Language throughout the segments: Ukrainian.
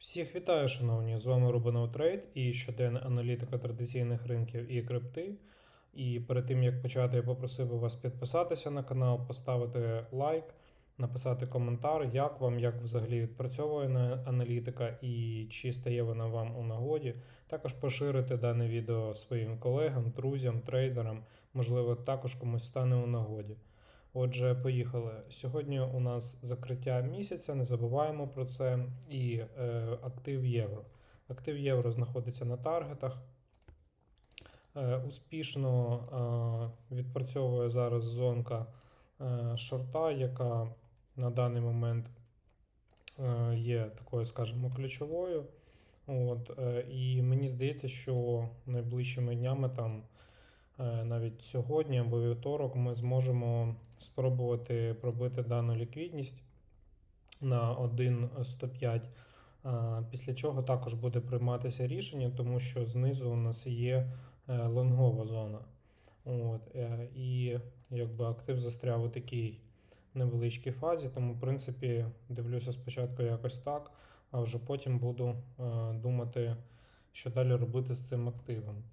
Всіх вітаю, шановні! З вами Рубанов Трейд і щоденна аналітика традиційних ринків і крипти. І перед тим як почати, я попросив би вас підписатися на канал, поставити лайк, написати коментар, як вам, як взагалі відпрацьовує аналітика і чи стає вона вам у нагоді. Також поширити дане відео своїм колегам, друзям, трейдерам, можливо, також комусь стане у нагоді. Отже, поїхали. Сьогодні у нас закриття місяця, не забуваємо про це. І е, актив євро. Актив євро знаходиться на таргетах. Е, успішно е, відпрацьовує зараз зонка е, шорта, яка на даний момент е, є такою, скажімо, ключовою. От, е, і мені здається, що найближчими днями там навіть сьогодні або вівторок ми зможемо спробувати пробити дану ліквідність на 1,105. Е, Після чого також буде прийматися рішення, тому що знизу у нас є е, лонгова зона. От, е, і якби актив застряв у такій невеличкій фазі, тому, в принципі, дивлюся спочатку якось так, а вже потім буду е, думати, що далі робити з цим активом.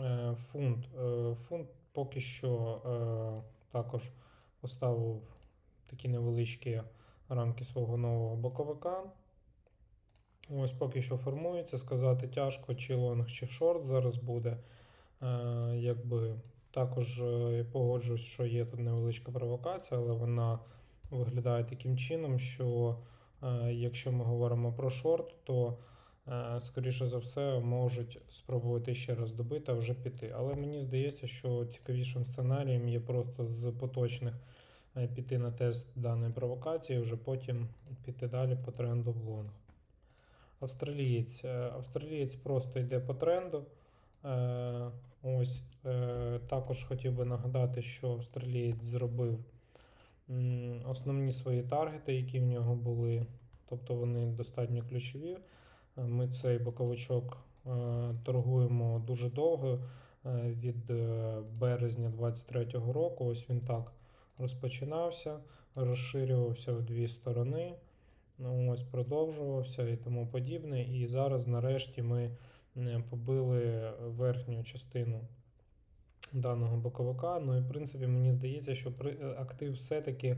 Е, Фунт. Е, Фунт поки що е, також поставив такі невеличкі рамки свого нового боковика. Ось поки що формується. Сказати тяжко, чи лонг, чи шорт зараз буде. Якби також я погоджуюсь, що є тут невеличка провокація, але вона виглядає таким чином, що якщо ми говоримо про шорт, то скоріше за все можуть спробувати ще раз добити, а вже піти. Але мені здається, що цікавішим сценарієм є просто з поточних е, піти на тест даної провокації, вже потім піти далі по тренду в лонг. Австралієць. Е, Австралієць просто йде по тренду. Е, Ось е, також хотів би нагадати, що австралієць зробив основні свої таргети, які в нього були. Тобто вони достатньо ключові. Ми цей боковичок е, торгуємо дуже довго е, від е, березня 2023 року. Ось він так розпочинався, розширювався в дві сторони. Ну, ось продовжувався і тому подібне. І зараз, нарешті, ми побили верхню частину даного боковика. Ну і в принципі, мені здається, що актив все-таки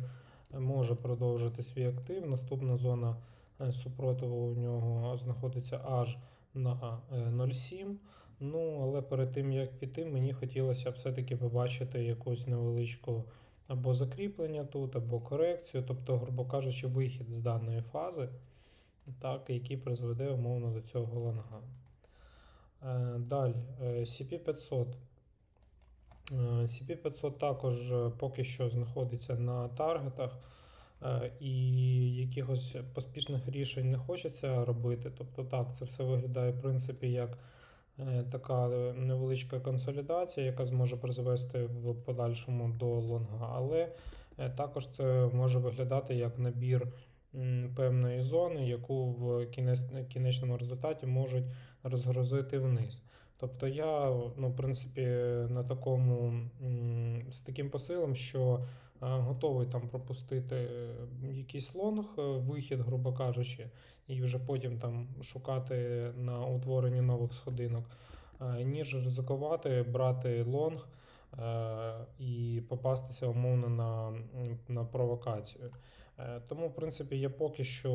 може продовжити свій актив. Наступна зона супротиву у нього знаходиться аж на е, 0,7. Ну, але перед тим як піти, мені хотілося б все-таки побачити якусь невеличку або закріплення тут, або корекцію, тобто, грубо кажучи, вихід з даної фази, так, який призведе умовно до цього лонга. Е, Далі, е, CP500. Е, CP500 також е, поки що знаходиться на таргетах, е, і якихось поспішних рішень не хочеться робити. Тобто, так, це все виглядає, в принципі, як е, така е, невеличка консолідація, яка зможе призвести в подальшому до лонга. Але е, також це може виглядати як набір певної зони, яку в кінечному результаті можуть розгрузити вниз. Тобто я, ну, в принципі, на такому з таким посилом, що е, готовий там пропустити е, якийсь лонг, е, вихід, грубо кажучи, і вже потім там шукати на утворенні нових сходинок, е, ніж ризикувати, брати лонг е, і попастися умовно на, на провокацію. Е, Тому, в принципі, я поки що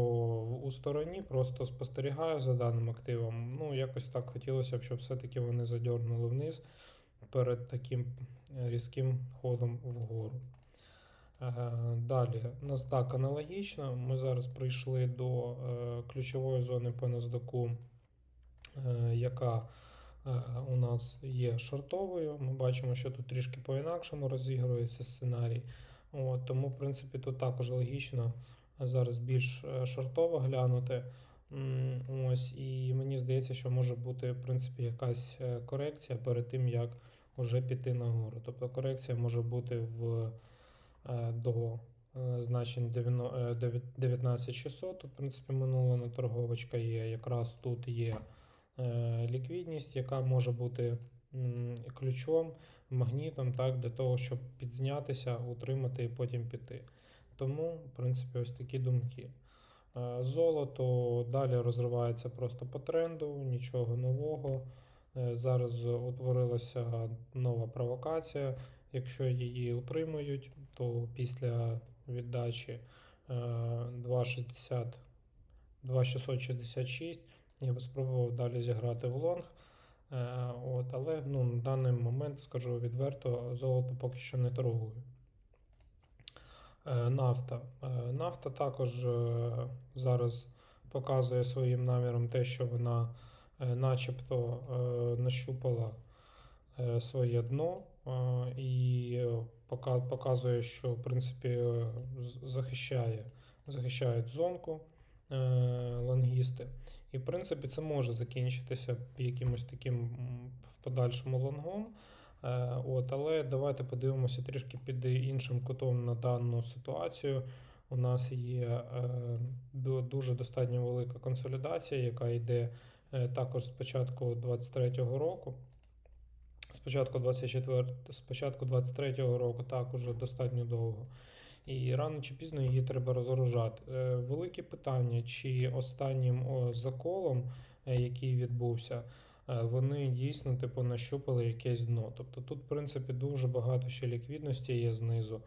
у стороні, просто спостерігаю за даним активом. Ну, якось так хотілося б, щоб все-таки вони задьорнули вниз перед таким е, різким ходом вгору. Далі, NASDAQ аналогічно. Ми зараз прийшли до е, ключової зони по NASDAQ, е, яка е, у нас є шортовою. Ми бачимо, що тут трішки по-інакшому розігрується сценарій. От, тому, в принципі, тут також логічно зараз більш шортово глянути. Ось, і мені здається, що може бути, в принципі, якась корекція перед тим, як вже піти нагору. Тобто корекція може бути в, до е, значень 90 е, 9- 19600. В принципі, минула на торговочка є. Якраз тут є е, ліквідність, яка може бути ключом, магнітом, так, для того, щоб підзнятися, утримати і потім піти. Тому, в принципі, ось такі думки. Е, Золото далі розривається просто по тренду, нічого нового. Е, Зараз утворилася нова провокація. Якщо її утримують, то після віддачі е, 2,60 2,666 я би спробував далі зіграти в лонг. Е, От, але ну, на даний момент, скажу відверто, золото поки що не торгую. Е, Нафта. Е, Нафта також е, зараз показує своїм наміром те, що вона е, начебто е, нащупала е, своє дно е, і е, показує, що в принципі е, захищає, захищають зонку е, лонгісти. І в принципі це може закінчитися якимось таким в подальшому лонгом. От, але давайте подивимося трішки під іншим кутом на дану ситуацію. У нас є дуже достатньо велика консолідація, яка йде також з початку 23-го року. Спочатку 24, спочатку 23-го року так уже достатньо довго. І рано чи пізно її треба розоружати. Е, Велике питання, чи останнім заколом, е, який відбувся, е, вони дійсно типу нащупали якесь дно. Тобто тут, в принципі, дуже багато ще ліквідності є знизу,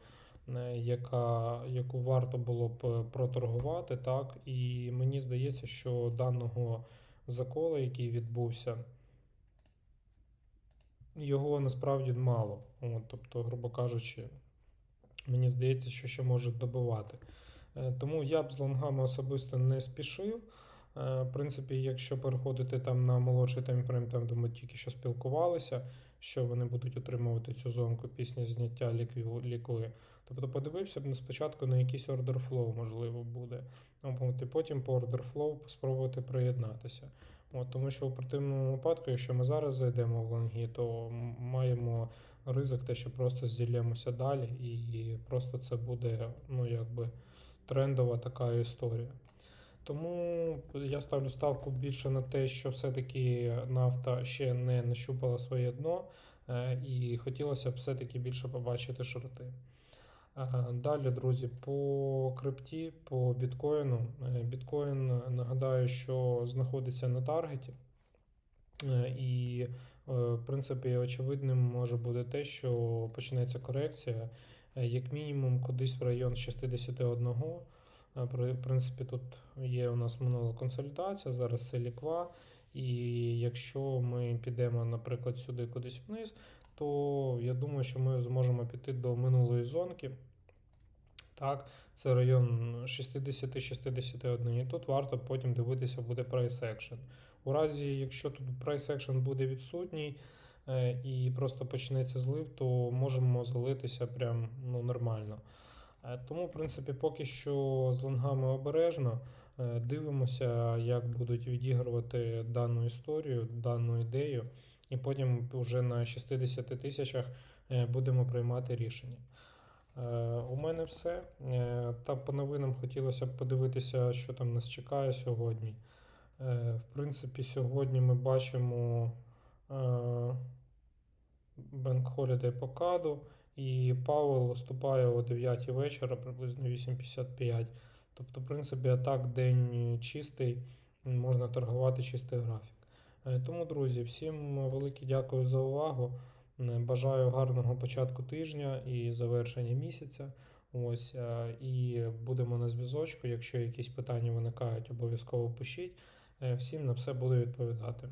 яка, яку варто було б проторгувати. Так? І мені здається, що даного заколу, який відбувся, його насправді мало. От, тобто, грубо кажучи, мені здається, що ще можуть добивати. Е, Тому я б з лонгами особисто не спішив. Е, В принципі, якщо переходити там на молодший таймфрейм, там де ми тільки що спілкувалися, що вони будуть отримувати цю зонку після зняття лікви. Тобто подивився б спочатку на якийсь flow, можливо, буде. Потім по flow спробувати приєднатися. От, тому що у противному випадку, якщо ми зараз зайдемо в лонги, то маємо ризик, те, що просто зіллємося далі, і просто це буде ну, якби трендова така історія. Тому я ставлю ставку більше на те, що все-таки нафта ще не нащупала своє дно, е, і хотілося б все-таки більше побачити шорти. Далі, друзі, по крипті, по біткоїну. Е, Біткоін, е, нагадаю, що знаходиться на таргеті. Е, І, в принципі, очевидним може бути те, що почнеться корекція, як мінімум, кудись в район 61. Е, В принципі, тут є у нас минула консолідація, зараз це ліква. І якщо ми підемо, наприклад, сюди кудись вниз, то я думаю, що ми зможемо піти до минулої зонки. Так, це район 60-61. І тут варто потім дивитися буде price action. У разі, якщо тут price action буде відсутній е, і просто почнеться злив, то можемо залитися прям ну, нормально. Е, Тому, в принципі, поки що з лонгами обережно. Е, Дивимося, як будуть відігрувати дану історію, дану ідею, і потім вже на 60 тисячах е, будемо приймати рішення. Е, У мене все. Е, Та по новинам хотілося б подивитися, що там нас чекає сьогодні. В принципі, сьогодні ми бачимо Bank Holiday по каду, і Пауел виступає о 9 вечора, приблизно 8.55. Тобто, в принципі, атак день чистий, можна торгувати чистий графік. Е, Тому, друзі, всім велике дякую за увагу. Е, Бажаю гарного початку тижня і завершення місяця. Ось е, і будемо на зв'язочку. Якщо якісь питання виникають, обов'язково пишіть. Всім на все буду відповідати.